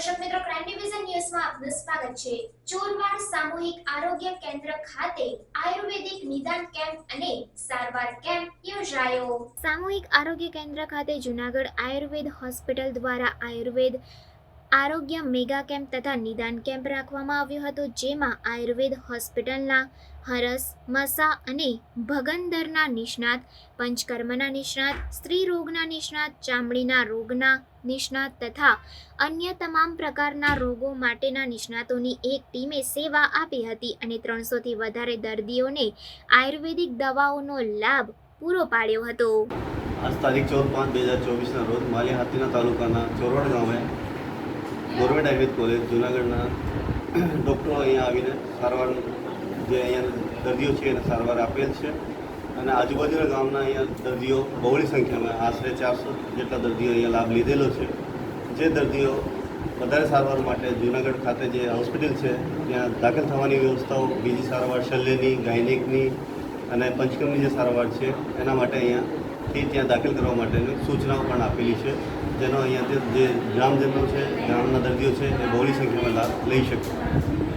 દર્શક મિત્રો crime division ન્યૂઝમાં આપનું સ્વાગત છે. ચોરવાડ સામૂહિક આરોગ્ય કેન્દ્ર ખાતે આયુર્વેદિક નિદાન કેમ્પ અને સારવાર કેમ્પ યોજાયો. સામૂહિક આરોગ્ય કેન્દ્ર ખાતે જુનાગઢ આયુર્વેદ હોસ્પિટલ દ્વારા આયુર્વેદ આરોગ્ય મેગા કેમ્પ તથા નિદાન કેમ્પ રાખવામાં આવ્યો હતો, જેમાં આયુર્વેદ હોસ્પિટલના હરસ, મસા અને ભગંદરના નિષ્ણાત, પંચકર્મના નિષ્ણાત, સ્ત્રી રોગના નિષ્ણાત, ચામડીના રોગના નિષ્ણાત તથા અન્ય તમામ પ્રકારના રોગો માટેના નિષ્ણાતોની એક ટીમે સેવા આપી હતી અને ત્રણસોથી વધારે દર્દીઓને આયુર્વેદિક દવાઓનો લાભ પૂરો પાડ્યો હતો. આજ તારીખ ચૌદ પાંચ બે હજાર ચોવીસના રોજ માલી હાથીના તાલુકાના ચોરવાડ ગામે ગવર્મેન્ટ આયુર્વેદ કોલેજ, જુનાગઢના ડૉક્ટરો અહીંયા આવીને સારવાર જે અહીંયા દર્દીઓ છે એને સારવાર આપેલ છે. અને આજુબાજુના ગામના અહીંયા દર્દીઓ બહોળી સંખ્યામાં, આશરે ચારસો જેટલા દર્દીઓ અહીંયા લાભ લીધેલો છે. જે દર્દીઓ વધારે સારવાર માટે જુનાગઢ ખાતે જે હોસ્પિટલ છે, ત્યાં દાખલ થવાની વ્યવસ્થાઓ, બીજી સારવાર, શલ્યની, ગાયનિકની અને પંચકર્મની જે સારવાર છે, એના માટે અહીંયાથી ત્યાં દાખલ કરવા માટેની સૂચનાઓ પણ આપેલી છે, જેનો અહીંયા જે ગ્રામજનો છે, ગ્રામના દર્દીઓ છે, એ બહોળી સંખ્યામાં લાભ લઈ શકે.